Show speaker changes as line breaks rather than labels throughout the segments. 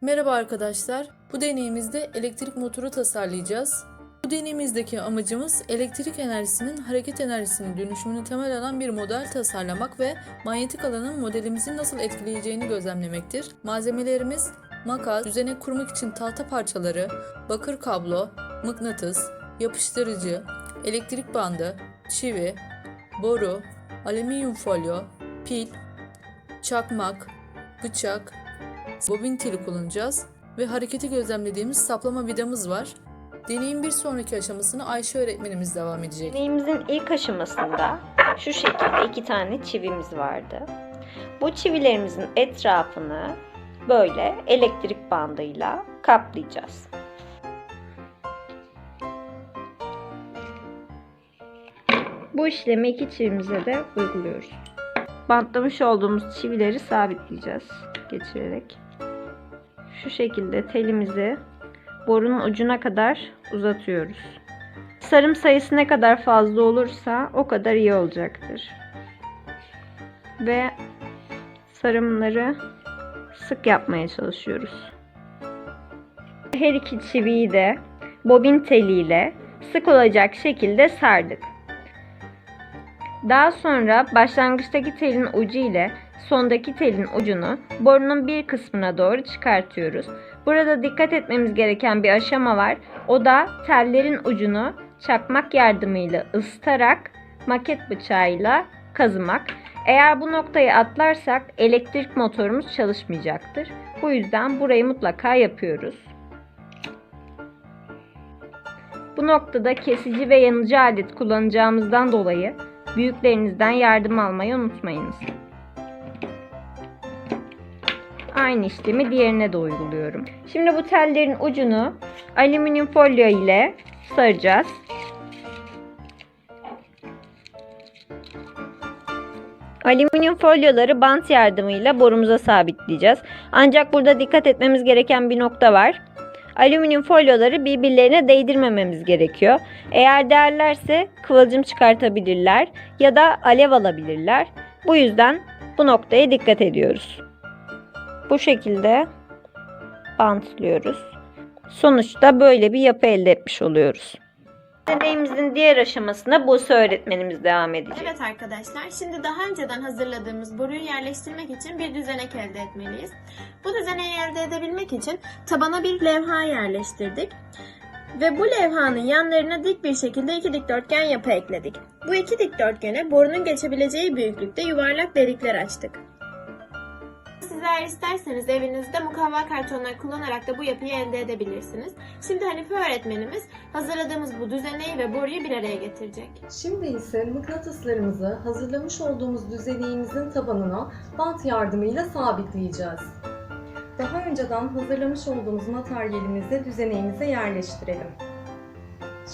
Merhaba arkadaşlar. Bu deneyimizde elektrik motoru tasarlayacağız. Bu deneyimizdeki amacımız elektrik enerjisinin hareket enerjisinin dönüşümünü temel alan bir model tasarlamak ve manyetik alanın modelimizi nasıl etkileyeceğini gözlemlemektir. Malzemelerimiz makas, düzenek kurmak için tahta parçaları, bakır kablo, mıknatıs, yapıştırıcı, elektrik bandı, çivi, boru, alüminyum folyo, pil, çakmak, bıçak, bobin teli kullanacağız ve hareketi gözlemlediğimiz saplama vidamız var. Deneyin bir sonraki aşamasını Ayşe öğretmenimiz devam edecek.
Deneyimizin ilk aşamasında şu şekilde iki tane çivimiz vardı. Bu çivilerimizin etrafını böyle elektrik bandıyla kaplayacağız. Bu işlemi iki çivimize de uyguluyoruz. Bantlamış olduğumuz çivileri sabitleyeceğiz geçirerek. Şu şekilde telimizi borunun ucuna kadar uzatıyoruz. Sarım sayısı ne kadar fazla olursa o kadar iyi olacaktır. Ve sarımları sık yapmaya çalışıyoruz. Her iki çiviyi de bobin teliyle sık olacak şekilde sardık. Daha sonra başlangıçtaki telin ucu ile sondaki telin ucunu borunun bir kısmına doğru çıkartıyoruz. Burada dikkat etmemiz gereken bir aşama var. O da tellerin ucunu çakmak yardımıyla ısıtarak maket bıçağıyla kazımak. Eğer bu noktayı atlarsak elektrik motorumuz çalışmayacaktır. Bu yüzden burayı mutlaka yapıyoruz. Bu noktada kesici ve yanıcı alet kullanacağımızdan dolayı büyüklerinizden yardım almayı unutmayınız. Aynı işlemi diğerine de uyguluyorum. Şimdi bu tellerin ucunu alüminyum folyo ile saracağız. Alüminyum folyoları bant yardımıyla borumuza sabitleyeceğiz. Ancak burada dikkat etmemiz gereken bir nokta var. Alüminyum folyoları birbirlerine değdirmememiz gerekiyor. Eğer değerlerse kıvılcım çıkartabilirler ya da alev alabilirler. Bu yüzden bu noktaya dikkat ediyoruz. Bu şekilde bantlıyoruz. Sonuçta böyle bir yapı elde etmiş oluyoruz. Deneyimizin diğer aşamasına Buse öğretmenimiz devam edecek.
Evet arkadaşlar, şimdi daha önceden hazırladığımız boruyu yerleştirmek için bir düzenek elde etmeliyiz. Bu düzeneği elde edebilmek için tabana bir levha yerleştirdik. Ve bu levhanın yanlarına dik bir şekilde iki dikdörtgen yapı ekledik. Bu iki dikdörtgene borunun geçebileceği büyüklükte yuvarlak delikler açtık. Sizler isterseniz evinizde mukavva kartonlar kullanarak da bu yapıyı elde edebilirsiniz. Şimdi Hanife öğretmenimiz hazırladığımız bu düzeneği ve boruyu bir araya getirecek.
Şimdi ise mıknatıslarımızı hazırlamış olduğumuz düzeneğimizin tabanına bant yardımıyla sabitleyeceğiz. Daha önceden hazırlamış olduğumuz materyalimizi düzeneğimize yerleştirelim.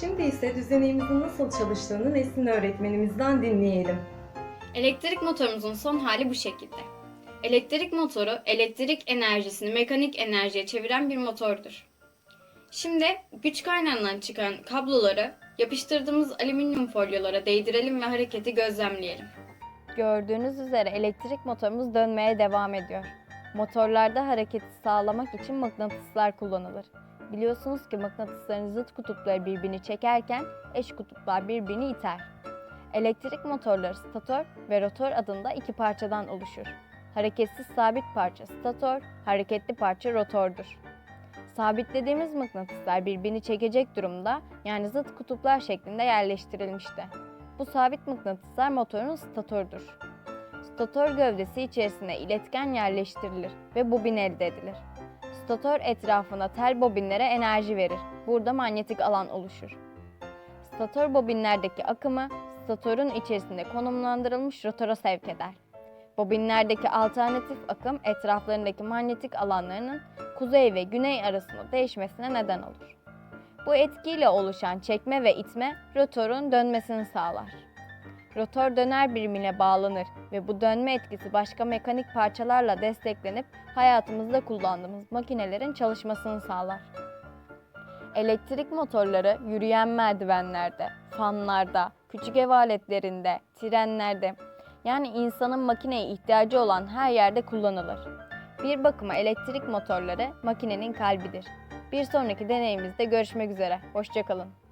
Şimdi ise düzeneğimizin nasıl çalıştığını Nesin öğretmenimizden dinleyelim.
Elektrik motorumuzun son hali bu şekilde. Elektrik motoru elektrik enerjisini mekanik enerjiye çeviren bir motordur. Şimdi güç kaynağından çıkan kabloları yapıştırdığımız alüminyum folyolara değdirelim ve hareketi gözlemleyelim.
Gördüğünüz üzere elektrik motorumuz dönmeye devam ediyor. Motorlarda hareketi sağlamak için mıknatıslar kullanılır. Biliyorsunuz ki mıknatısların zıt kutupları birbirini çekerken eş kutuplar birbirini iter. Elektrik motorları stator ve rotor adında iki parçadan oluşur. Hareketsiz sabit parça stator, hareketli parça rotordur. Sabitlediğimiz mıknatıslar birbirini çekecek durumda yani zıt kutuplar şeklinde yerleştirilmişti. Bu sabit mıknatıslar motorun statorudur. Stator gövdesi içerisine iletken yerleştirilir ve bobin elde edilir. Stator etrafına tel bobinlere enerji verir. Burada manyetik alan oluşur. Stator bobinlerdeki akımı statorun içerisinde konumlandırılmış rotora sevk eder. Bobinlerdeki alternatif akım etraflarındaki manyetik alanlarının kuzey ve güney arasında değişmesine neden olur. Bu etkiyle oluşan çekme ve itme rotorun dönmesini sağlar. Rotor döner birimine bağlanır ve bu dönme etkisi başka mekanik parçalarla desteklenip hayatımızda kullandığımız makinelerin çalışmasını sağlar. Elektrik motorları yürüyen merdivenlerde, fanlarda, küçük ev aletlerinde, trenlerde yani insanın makineye ihtiyacı olan her yerde kullanılır. Bir bakıma elektrik motorları makinenin kalbidir. Bir sonraki deneyimizde görüşmek üzere. Hoşçakalın.